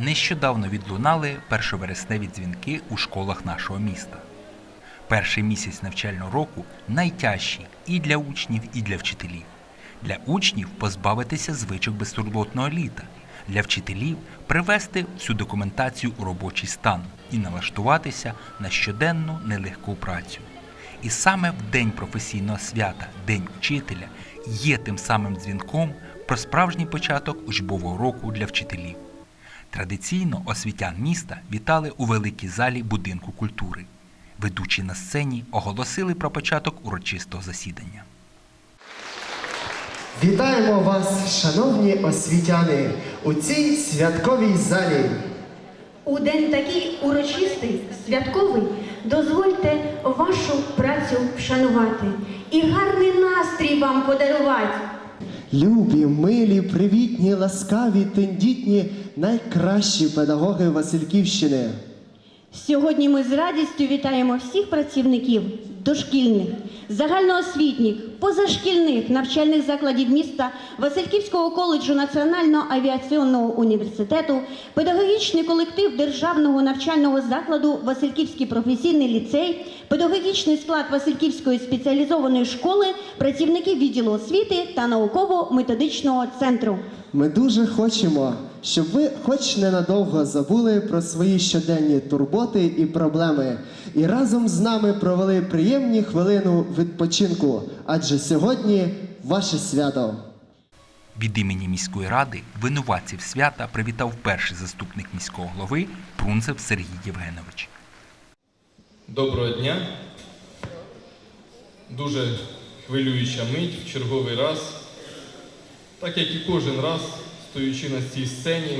Нещодавно відлунали першовересневі дзвінки у школах нашого міста. Перший місяць навчального року найтяжчий і для учнів, і для вчителів. Для учнів позбавитися звичок безтурботного літа, для вчителів привести всю документацію у робочий стан і налаштуватися на щоденну нелегку працю. І саме в день професійного свята, День учителя, є тим самим дзвінком про справжній початок учбового року для вчителів. Традиційно освітян міста вітали у великій залі будинку культури. Ведучі на сцені оголосили про початок урочистого засідання. Вітаємо вас, шановні освітяни, у цій святковій залі. У день такий урочистий, святковий, дозвольте вашу працю вшанувати і гарний настрій вам подарувати. Любі, милі, привітні, ласкаві, тендітні, найкращі педагоги Васильківщини. Сьогодні ми з радістю вітаємо всіх працівників дошкільних, загальноосвітніх, позашкільних навчальних закладів міста, Васильківського коледжу Національного авіаційного університету, педагогічний колектив Державного навчального закладу Васильківський професійний ліцей, педагогічний склад Васильківської спеціалізованої школи, працівники відділу освіти та науково-методичного центру. Ми дуже хочемо, щоб ви хоч ненадовго забули про свої щоденні турботи і проблеми, і разом з нами провели приємні хвилину відпочинку, адже сьогодні ваше свято. Від імені міської ради винуватців свята привітав перший заступник міського голови Прунцев Сергій Євгенович. Доброго дня. Дуже хвилююча мить в черговий раз. Так як і кожен раз, стоючи на цій сцені,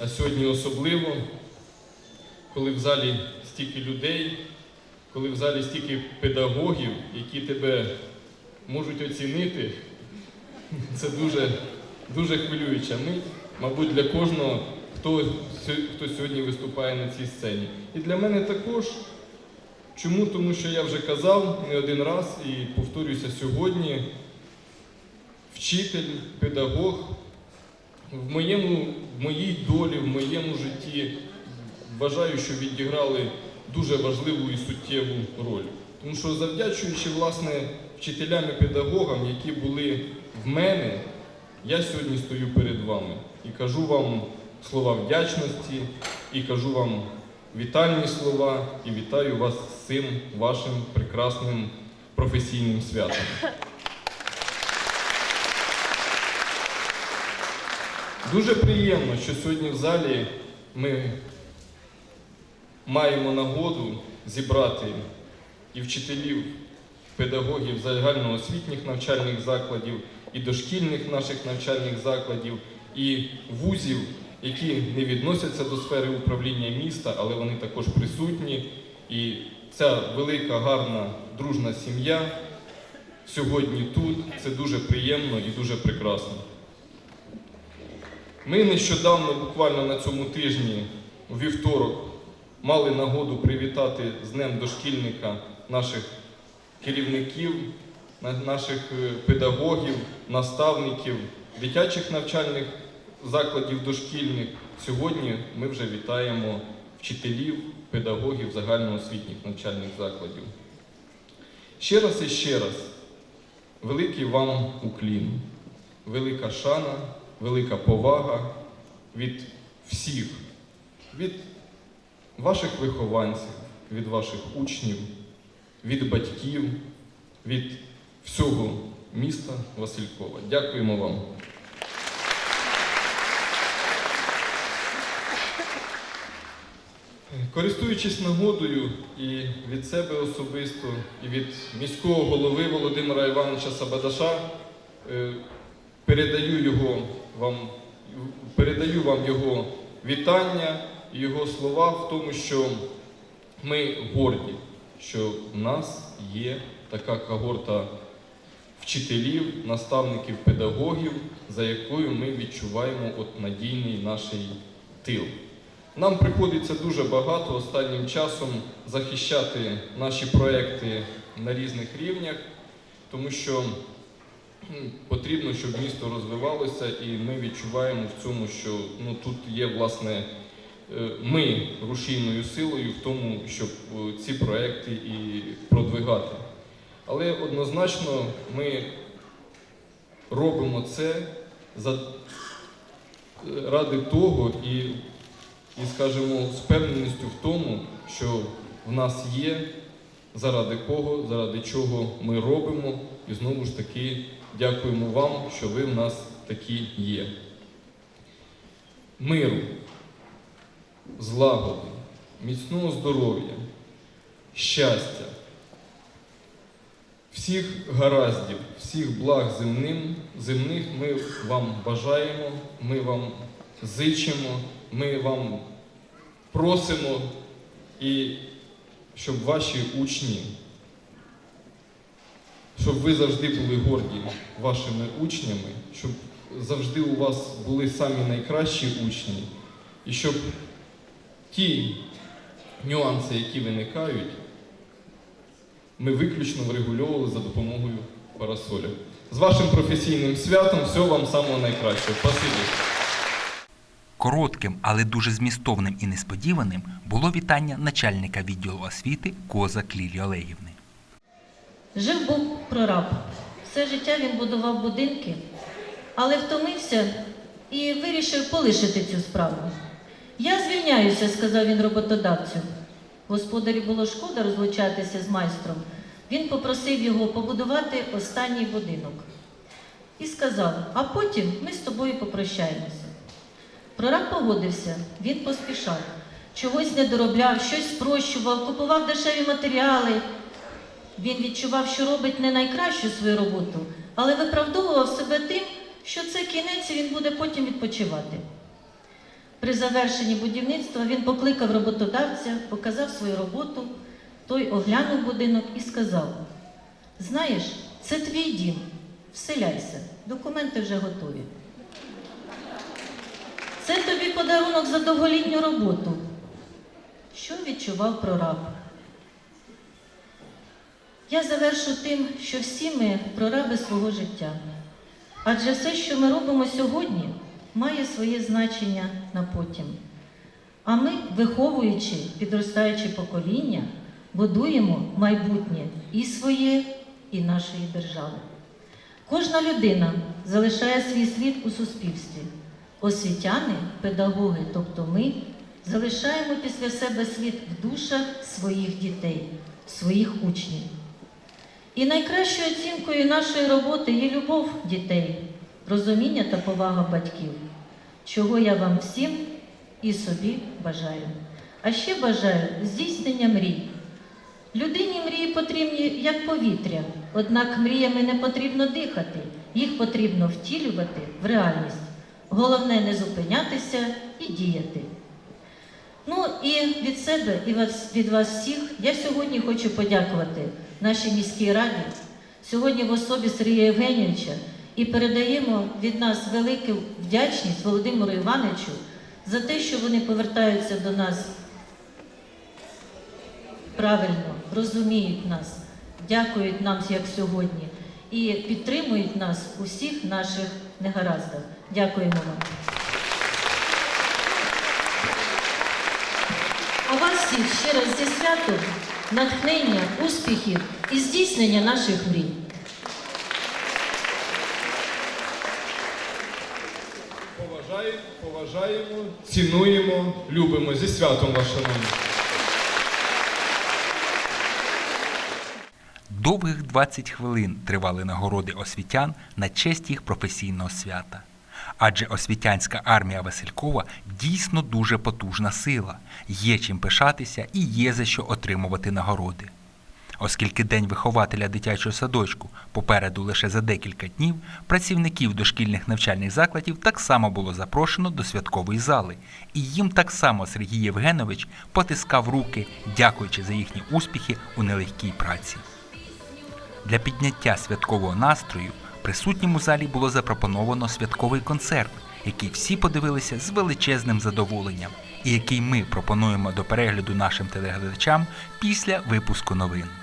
а сьогодні особливо, коли в залі стільки людей, коли в залі стільки педагогів, які тебе можуть оцінити, це дуже, дуже хвилююча мить, мабуть, для кожного, хто, хто сьогодні виступає на цій сцені. І для мене також. Чому? Тому що я вже казав не один раз і повторюся сьогодні. Вчитель, педагог в моєму, в моїй долі, в моєму житті вважаю, що відіграли дуже важливу і суттєву роль. Тому що завдячуючи власне вчителям і педагогам, які були в мене, я сьогодні стою перед вами і кажу вам слова вдячності, і кажу вам вітальні слова, і вітаю вас з цим вашим прекрасним професійним святом. Дуже приємно, що сьогодні в залі ми маємо нагоду зібрати і вчителів, педагогів загальноосвітніх навчальних закладів, і дошкільних наших навчальних закладів, і вузів, які не відносяться до сфери управління міста, але вони також присутні. І ця велика, гарна, дружна сім'я сьогодні тут. Це дуже приємно і дуже прекрасно. Ми нещодавно, буквально на цьому тижні, у вівторок, мали нагоду привітати з Днем дошкільника наших керівників, наших е, педагогів, наставників, дитячих навчальних закладів дошкільних. Сьогодні ми вже вітаємо вчителів, педагогів загальноосвітніх навчальних закладів. Ще раз і ще раз, великий вам уклін, велика шана, велика повага від всіх, від ваших вихованців, від ваших учнів, від батьків, від всього міста Василькова. Дякуємо вам. Користуючись нагодою і від себе особисто, і від міського голови Володимира Івановича Сабадаша, е, передаю, його вам, передаю вам його вітання і його слова в тому, що ми горді, що в нас є така когорта вчителів, наставників, педагогів, за якою ми відчуваємо от надійний наш тил. Нам приходиться дуже багато останнім часом захищати наші проекти на різних рівнях, тому що потрібно, щоб місто розвивалося, і ми відчуваємо в цьому, що ну, тут є власне е, ми рушійною силою в тому, щоб е, ці проекти і продвигати. Але однозначно ми робимо це за, ради того і, і, скажімо, з певненістю в тому, що в нас є заради кого, заради чого ми робимо. І знову ж таки дякуємо вам, що ви в нас такі є. Миру, злагоди, міцного здоров'я, щастя, всіх гараздів, всіх благ земним, земних ми вам бажаємо, ми вам зичимо, ми вам просимо і щоб ваші учні, щоб ви завжди були горді вашими учнями, щоб завжди у вас були самі найкращі учні, і щоб ті нюанси, які виникають, ми виключно врегульовували за допомогою парасоля. З вашим професійним святом всього вам самого найкращого. Спасибі. Коротким, але дуже змістовним і несподіваним було вітання начальника відділу освіти Козак Лілії Олегівни. Жив був прораб. Все життя він будував будинки, але втомився і вирішив полишити цю справу. Я звільняюся, сказав він роботодавцю. Господарю було шкода розлучатися з майстром. Він попросив його побудувати останній будинок. І сказав: а потім ми з тобою попрощаємося. Прораб погодився, він поспішав, чогось не доробляв, щось спрощував, купував дешеві матеріали. Він відчував, що робить не найкращу свою роботу, але виправдовував себе тим, що це кінець і він буде потім відпочивати. При завершенні будівництва він покликав роботодавця, показав свою роботу, той оглянув будинок і сказав: Знаєш, це твій дім, вселяйся, документи вже готові. Це тобі подарунок за довголітню роботу. Що відчував прораб? Я завершу тим, що всі ми прораби свого життя. Адже все, що ми робимо сьогодні, має своє значення на потім. А ми, виховуючи підростаюче покоління, будуємо майбутнє і своє, і нашої держави. Кожна людина залишає свій слід у суспільстві. Освітяни, педагоги, тобто ми, залишаємо після себе слід в душах своїх дітей, своїх учнів. І найкращою оцінкою нашої роботи є любов дітей, розуміння та повага батьків, чого я вам всім і собі бажаю. А ще бажаю здійснення мрій. Людині мрії потрібні як повітря, однак мріями не потрібно дихати, їх потрібно втілювати в реальність. Головне не зупинятися і діяти. Ну і від себе і від вас всіх я сьогодні хочу подякувати нашій міській раді, сьогодні в особі Сергія Євгенійовича, і передаємо від нас велику вдячність Володимиру Івановичу за те, що вони повертаються до нас правильно, розуміють нас, дякують нам, як сьогодні, і підтримують нас у всіх наших негараздах. Дякуємо вам. А вас всіх ще раз зі святом, натхнення, успіхів і здійснення наших мрій. Поважаємо, поважаємо, цінуємо, любимо. Зі святом вас, шановні. Довгих 20 хвилин тривали нагороди освітян на честь їх професійного свята. Адже освітянська армія Василькова дійсно дуже потужна сила, є чим пишатися і є за що отримувати нагороди. Оскільки День вихователя дитячого садочку попереду лише за декілька днів, працівників дошкільних навчальних закладів так само було запрошено до святкової зали, і їм так само Сергій Євгенович потискав руки, дякуючи за їхні успіхи у нелегкій праці. Для підняття святкового настрою присутнім у залі було запропоновано святковий концерт, який всі подивилися з величезним задоволенням, і який ми пропонуємо до перегляду нашим телеглядачам після випуску новин.